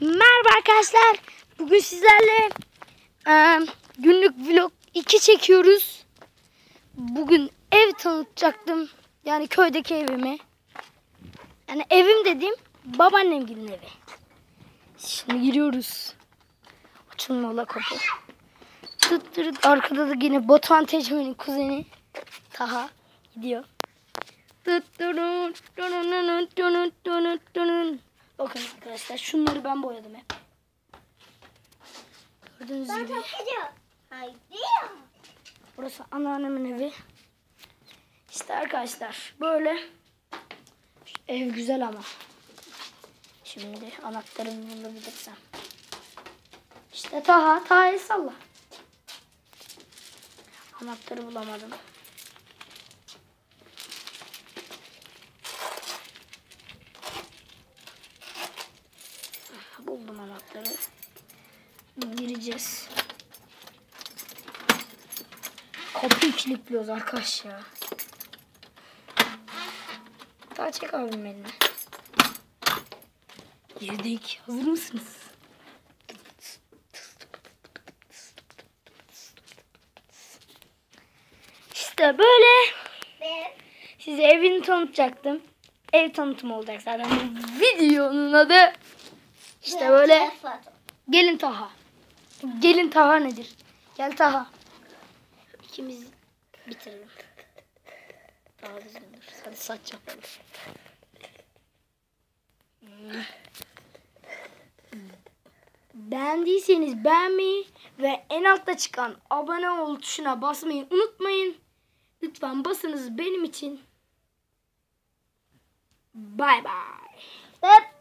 Merhaba arkadaşlar. Bugün sizlerle e, günlük vlog 2 çekiyoruz. Bugün ev tanıtacaktım. Yani köydeki evimi. Yani evim dediğim babaannemgilin evi. Şimdi giriyoruz. Açılmalı kapı. Tıt tırıt. Arkada da yine Batuhan Tecmi'nin kuzeni Taha gidiyor. Tıt tırın, Bakın arkadaşlar şunları ben boyadım hep. Gördüğünüz gibi. Haydi. Burası anneannemin evi. İşte arkadaşlar böyle. Ev güzel ama. Şimdi anahtarımı bulabilirsem. İşte Taha, Taha el salla. Anahtarı bulamadım. Buldum anahtarı. Gireceğiz. Kapıyı kilitliyoruz arkadaş ya. Daha çek abim elini. Girdik. Hazır mısınız? İşte böyle Ben size evini tanıtacaktım. Ev tanıtımı olacak zaten. Videonun adı işte böyle gelin Taha. Gelin Taha nedir? Gel Taha. İkimiz bitirelim. Daha düzgün dur. Hadi saç yapalım. Beğendiyseniz beğenmeyi ve en altta çıkan abone ol tuşuna basmayı unutmayın. Lütfen basınız benim için. Bay bay. Hep